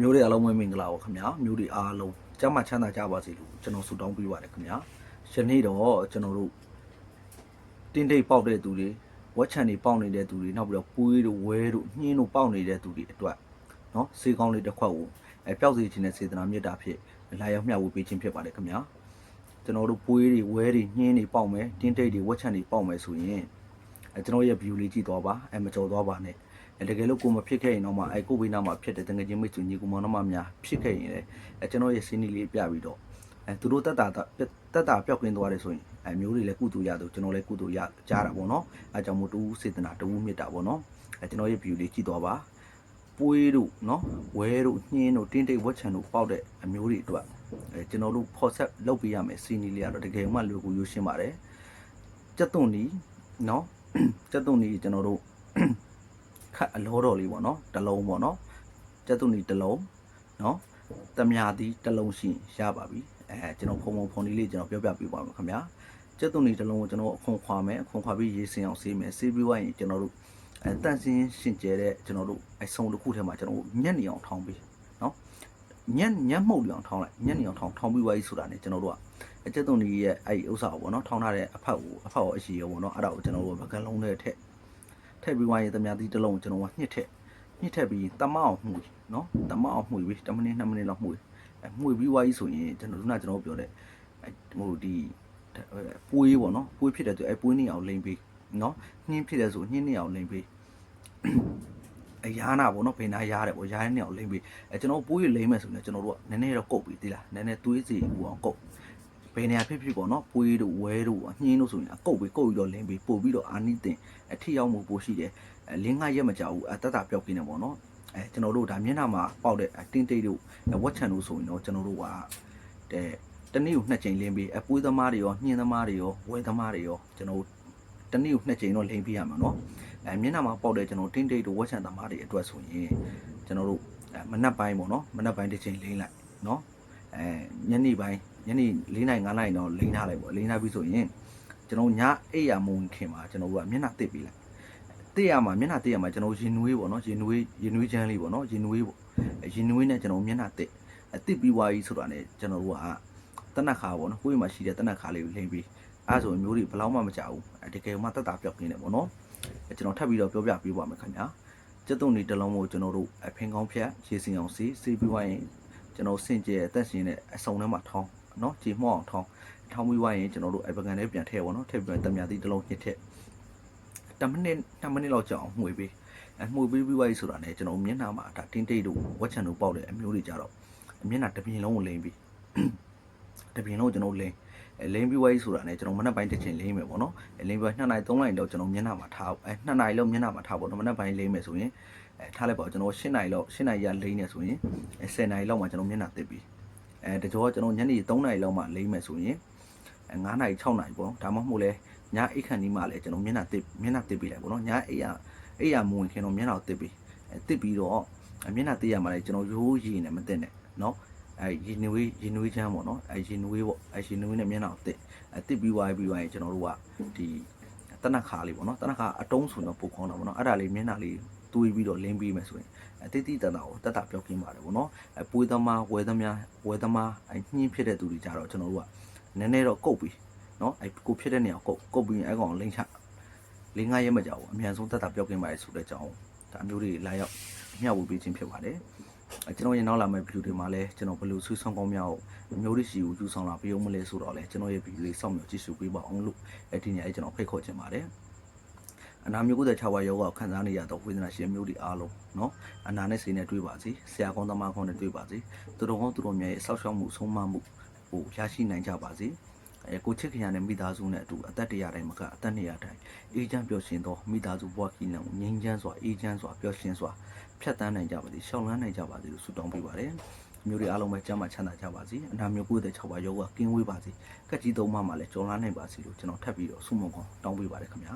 မျိုးတွေအားလုံးမင်္ဂလာပါခင်ဗျာမျိုးတွေအားလုံးကျမ်းမာချမ်းသာကြပါစေလို့ကျွန်တော်ဆုတောင်းပေးပါတယ်ခင်ဗျာယနေ့တော့ကျွန်တော်တို့တင်းတိတ်ပေါက်တဲ့သူတွေဝက်ချန်တွေပေါက်နေတဲ့သူတွေနောက်ပြီးတော့ပွေးတို့ဝဲတို့နှင်းတို့ပေါက်နေတဲ့သူတွေအတွက်နော်စေကောင်းလေးတစ်ခွက်ကိုအဲပျောက်စေခြင်းနဲ့စေတနာမြတ်တာဖြစ်လာရောက်မျှဝေပေးခြင်းဖြစ်ပါတယ်ခင်ဗျာကျွန်တော်တို့ပွေးတွေဝဲတွေနှင်းတွေပေါက်မယ်တင်းတိတ်တွေဝက်ချန်တွေပေါက်မယ်ဆိုရင်အဲကျွန်တော်ရဲ့ view လေးကြည့်သွားပါအဲမကြော်သွားပါနဲ့ အဲတကယ်လို့ကိုမဖြစ်ခဲ့ရင်တော့မှအဲကိုဘေးနားမှာဖြစ်တဲ့တငယ်ချင်းမိတ်ဆွေညီကူမောင်နှမများဖြစ်ခဲ့ရင်လည်းအဲကျွန်တော်ရဲ့စီးနီးလေးပြပြီးတော့အဲသူတို့တက်တာတက်တာပျောက်ကင်းသွားတယ်ဆိုရင်အဲမျိုးတွေလည်းကုတူရတယ်ကျွန်တော်လည်းကုတူရကြားတာပေါ့နော်အဲကြောင့်မို့တူစေတနာတူမေတ္တာပေါ့နော်အဲကျွန်တော်ရဲ့ view လေးကြည့်သွားပါပွေးတို့နော်ဝဲတို့ညင်းတို့တင်းတိတ်ဝက်ချန်တို့ပေါက်တဲ့အမျိုးတွေအတွက်အဲကျွန်တော်တို့ဖော်ဆက်လုပ်ပေးရမယ်စီးနီးလေးကတော့တကယ်မှလွယ်ကူရွှရှင်းပါတယ်ကြက်သွန်နီနော်ကြက်သွန်နီကျွန်တော်တို့ ခတ်အလောတော်လေးပေါ့နော်တစ်လုံးပေါ့နော်ကျက်သွနီတစ်လုံးနော်တမြာသီးတစ်လုံးရှိရင်ရပါပြီအဲကျွန်တော်ဖုံဖုံဖုံလေးလေးကျွန်တော်ပြောပြပေးပါမယ်ခင်ဗျာကျက်သွနီတစ်လုံးကိုကျွန်တော်အခွန်ခွာမယ်အခွန်ခွာပြီးရေးစင်အောင်ဆေးမယ်ဆေးပြီးွားရင်ကျွန်တော်တို့အဲတန့်စင်းရှင်ကျဲတဲ့ကျွန်တော်တို့အဆုံတစ်ခုထဲမှာကျွန်တော်တို့ညက်နေအောင်ထောင်းပြီးနော်ညက်ညက်မှုတ်လျအောင်ထောင်းလိုက်ညက်နေအောင်ထောင်းထောင်းပြီးွားကြီးဆိုတာ ਨੇ ကျွန်တော်တို့ကအကျက်သွနီရဲ့အဲ့ဒီဥစ္စာကိုပေါ့နော်ထောင်းထားတဲ့အဖက်ကိုအဖက်ကိုအရှိရောပေါ့နော်အဲ့ဒါကိုကျွန်တော်တို့ဘကလုံးနဲ့ထက် ထည့်ပြီးဝိုင်းရင်သမ ्या သီးတစ်လုံးကိုကျွန်တော်ကညှစ်ထည့်ညှစ်ထည့်ပြီးတမအောင်မှုနော်တမအောင်မှုပြီး10မိနစ်2မိနစ်လောက်မှုအဲမှုပြီးဝိုင်းဆိုရင်ကျွန်တော်တို့ကကျွန်တော်ပြောတဲ့အဲဟိုဒီပွေးပေါ့နော်ပွေးဖြစ်တဲ့သူအဲပွေးနေအောင်လိမ့်ပြီးနော်နှင်းဖြစ်တဲ့ဆိုနှင်းနေအောင်လိမ့်ပြီးအရာနာပေါ့နော်ဘယ်နာရားတယ်ပေါ့ရားနေအောင်လိမ့်ပြီးအဲကျွန်တော်ပွေးလိမ့်မယ်ဆိုရင်ကျွန်တော်တို့ကနည်းနည်းတော့ကုတ်ပြီးသီလားနည်းနည်းသွေးစီဟိုအောင်ကုတ် ဘယ်နေရာဖြစ်ဖြစ်ပေါ့နော်ပွေးတို့ဝဲတို့အညင်းတို့ဆိုရင်အကုတ်ပြီးကုတ်ပြီးတော့လင်းပြီးပို့ပြီးတော့အာနိတင်အထီရောက်မှုပို့ရှိတယ်အဲလင်းငါရက်မကြဘူးအတတ်တာပျောက်ကင်းနေပေါ့နော်အဲကျွန်တော်တို့ဒါမျက်နှာမှာပေါက်တဲ့တင်းတိတ်တို့ဝက်ချန်တို့ဆိုရင်တော့ကျွန်တော်တို့ကတဲ့တနေ့ကိုနှစ်ချိန်လင်းပြီးအပွေးသမားတွေရောညင်းသမားတွေရောဝဲသမားတွေရောကျွန်တော်တနေ့ကိုနှစ်ချိန်တော့လင်းပြရမှာနော်အဲမျက်နှာမှာပေါက်တဲ့ကျွန်တော်တင်းတိတ်တို့ဝက်ချန်သမားတွေအတွက်ဆိုရင်ကျွန်တော်တို့မနက်ပိုင်းပေါ့နော်မနက်ပိုင်းတစ်ချိန်လင်းလိုက်နော်အဲညနေပိုင်း ညနေ၄နိုင်၅နိုင်တော့လိန်ထားလိုက်ပေါ့လိန်ထားပြီးဆိုရင်ကျွန်တော်ညအိပ်ရမုံခင်မှာကျွန်တော်ကမျက်နှာတစ်ပြီးလိုက်တစ်ရမှာမျက်နှာတစ်ရမှာကျွန်တော်ရင်နွေးပေါ့နော်ရင်နွေးရင်နွေးချမ်းလေးပေါ့နော်ရင်နွေးပေါ့ရင်နွေးနဲ့ကျွန်တော်မျက်နှာတစ်အတစ်ပြီးွားကြီးဆိုတာ ਨੇ ကျွန်တော်တို့ကတနက်ခါပေါ့နော်ကိုယ်မှာရှိတဲ့တနက်ခါလေးကိုလိန်ပြီးအဲဆိုမျိုးတွေဘယ်လောက်မှမကြဘူးတကယ်မှတက်တာပြောက်နေတယ်ပေါ့နော်ကျွန်တော်ထပ်ပြီးတော့ပြောပြပေးပါမယ်ခင်ဗျာကျက်သွန်ဒီတစ်လုံးကိုကျွန်တော်တို့အဖင်ကောင်းဖြတ်ရေစင်အောင်စီးစီးပြီးွားရင်ကျွန်တော်စင်ကြဲအသက်ရှင်တဲ့အစုံထဲမှာထောင်း နော်ကြေမော့အောင်ထောင်းထောင်းပြီးွားရင်ကျွန်တော်တို့အပကန်လေးပြန်ထည့်ပါတော့ထည့်ပြီးတံမြန်သီးတစ်လုံးညှစ်ထည့်တမိနစ်2မိနစ်လောက်ကြာအောင်မှွေပေးအမှွေပေးပြီးွားပြီဆိုတာနဲ့ကျွန်တော်မျက်နှာမှာဒါတင်းတိတ်တို့ဝက်ချန်တို့ပေါက်တဲ့အမျိုးတွေကြတော့မျက်နှာတစ်ပြင်လုံးကိုလိမ့်ပြီးတစ်ပြင်လုံးကိုကျွန်တော်လိမ့်လိမ့်ပြီးွားပြီဆိုတာနဲ့ကျွန်တော်မနက်ပိုင်းတစ်ချိန်လိမ့်မယ်ပေါ့နော်လိမ့်ပြီးွား2နာရီ3နာရီလောက်ကျွန်တော်မျက်နှာမှာထားအဲ2နာရီလောက်မျက်နှာမှာထားပေါ့နော်မနက်ပိုင်းလိမ့်မယ်ဆိုရင်အဲထားလိုက်ပါကျွန်တော်7နာရီလောက်7နာရီရလိမ့်နေဆိုရင်10နာရီလောက်မှာကျွန်တော်မျက်နှာတက်ပြီး အဲတကြောကျွန်တော်ညနေ3နာရီလောက်မှလိမ့်မယ်ဆိုရင်အဲ9နာရီ6နာရီပေါ့ဒါမှမဟုတ်လဲညအိတ်ခန့်ဒီမှလည်းကျွန်တော်မျက်နှာတစ်မျက်နှာတစ်ပေးလိုက်ပေါ့နော်ညအိတ်ရအိတ်ရမဝင်ခင်တော့မျက်နှာကိုတစ်ပေးအဲတစ်ပြီးတော့မျက်နှာတစ်ရမှလည်းကျွန်တော်ရိုးရည်နဲ့မတင်နဲ့နော်အဲရင်နွေးရင်နွေးချမ်းပေါ့နော်အဲရင်နွေးပေါ့အဲရင်နွေးနဲ့မျက်နှာကိုတစ်အဲတစ်ပြီးွားပြီးွားရင်ကျွန်တော်တို့ကဒီတနက်ခါလေးပေါ့နော်တနက်ခါအတုံးဆိုတော့ပိုခေါင်းတာပေါ့နော်အဲ့ဒါလေးမျက်နှာလေး တွေးပြီးတော့လင်းပြီးမယ်ဆိုရင်အတိတ်တိတန်တာကိုတက်တာပြောကင်းပါတယ်ဗောနော်အပွေးသမားဝဲသမားဝဲသမားအညှင်းဖြစ်တဲ့သူတွေကြတော့ကျွန်တော်တို့ကနည်းနည်းတော့ကုတ်ပြီးနော်အကိုဖြစ်တဲ့နေရာကုတ်ကုတ်ပြီးအဲ့ကောင်လိမ့်ချလေးငါးရက်မကြောက်ဘူးအမြန်ဆုံးတက်တာပြောကင်းပါတယ်ဆိုတဲ့အကြောင်းဒါမျိုးတွေလာရောက်မျှဝေပေးခြင်းဖြစ်ပါတယ်အဲကျွန်တော်ရင်နောက်လာမယ့်ဗီဒီယိုတွေမှာလည်းကျွန်တော်ဘယ်လိုဆွေးဆောင်ကောင်းများကိုမျိုးတွေစီကိုယူဆောင်လာပြအောင်မလဲဆိုတော့လည်းကျွန်တော်ရဲ့ဗီဒီယိုလေးစောင့်မျှော်ကြည့်ရှုပေးပါအောင်လို့အဲဒီနေ့အဲကျွန်တော်ဖိတ်ခေါ်ချင်ပါတယ် အနာမျိုး96ဝါယောဂကိုခံစားနေရတော့ဝေဒနာရှင်မျိုးတွေအားလုံးเนาะအနာနဲ့စိတ်နဲ့တွေ့ပါစေဆရာကောင်းသမားကောင်းနဲ့တွေ့ပါစေသူတော်ကောင်းသူတော်မြတ်ရဲ့ဆောက်ရှောက်မှုဆုံးမမှုဟိုရရှိနိုင်ကြပါစေအဲကိုချစ်ခင်ရတဲ့မိသားစုနဲ့အတူအသက်တရားတိုင်းမှာကအသက်နေရတိုင်းအေးချမ်းပျော်ရွှင်သောမိသားစုဘဝခီးနှံငြိမ်းချမ်းစွာအေးချမ်းစွာပျော်ရွှင်စွာဖြတ်တန်းနိုင်ကြပါစေရှောင်လန်းနိုင်ကြပါစေလို့ဆုတောင်းပေးပါတယ်မျိုးတွေအားလုံးပဲကျမ်းမာချမ်းသာကြပါစေအနာမျိုး96ပါယောဂကင်းဝေးပါစေကက်ကြီးသုံးပါးမှာလည်းကြော်လာနိုင်ပါစေလို့ကျွန်တော်ထပ်ပြီးတော့ဆုမွန်ကောင်းတောင်းပေးပါတယ်ခင်ဗျာ